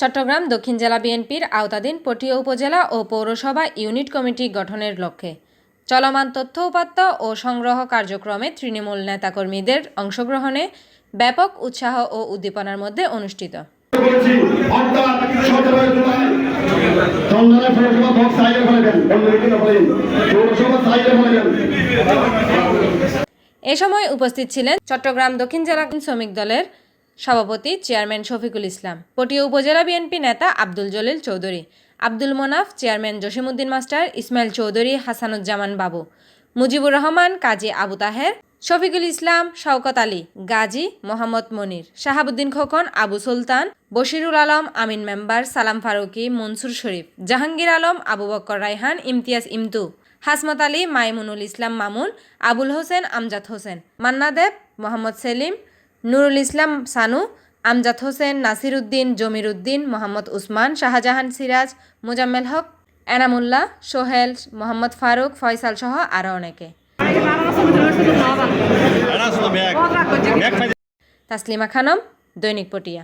চট্টগ্রাম দক্ষিণ জেলা বিএনপির আওতাধীন পটিয়া উপজেলা ও পৌরসভা ইউনিট কমিটি গঠনের লক্ষ্যে চলমান তথ্য উপাত্ত ও সংগ্রহ কার্যক্রমে তৃণমূল নেতাকর্মীদের অংশগ্রহণে ব্যাপক উৎসাহ ও উদ্দীপনার মধ্যে অনুষ্ঠিত। এ সময় উপস্থিত ছিলেন চট্টগ্রাম দক্ষিণ জেলা শ্রমিক দলের সভাপতি চেয়ারম্যান শফিকুল ইসলাম, পটিয়া উপজেলা বিএনপি নেতা Abdul Jalil Chowdhury, Abdul Monaf chairman Jasimuddin master, Ismail Chowdhury, Hasanuzzaman Babu, Mujibur Rahman, Kazi Abu Taher, Shafiqul Islam, Shawkat Ali, Gazi Mohammad Monir, Shahabuddin Khokon, Abu Sultan, Bashirul Alam, Amin member, Salam Faruki, Mansur শরীফ, জাহাঙ্গীর আলম, আবু বক্কর রায়হান, ইমতিয়াজ ইমতু, হাসমত আলী, মাইমুনুল ইসলাম মামুন, আবুল হোসেন, আমজাদ হোসেন, মান্না দেব, মোহাম্মদ সেলিম নুরুল ইসলাম সানু আমজাদ হোসেন নাসির উদ্দিন জমির উদ্দিন মোহাম্মদ উসমান শাহজাহান সিরাজ মোজাম্মেল হক এনামুল্লাহ সোহেল মোহাম্মদ ফারুক ফয়সাল সহ আরও অনেকে। তাসলিমা খানম দৈনিক পটিয়া।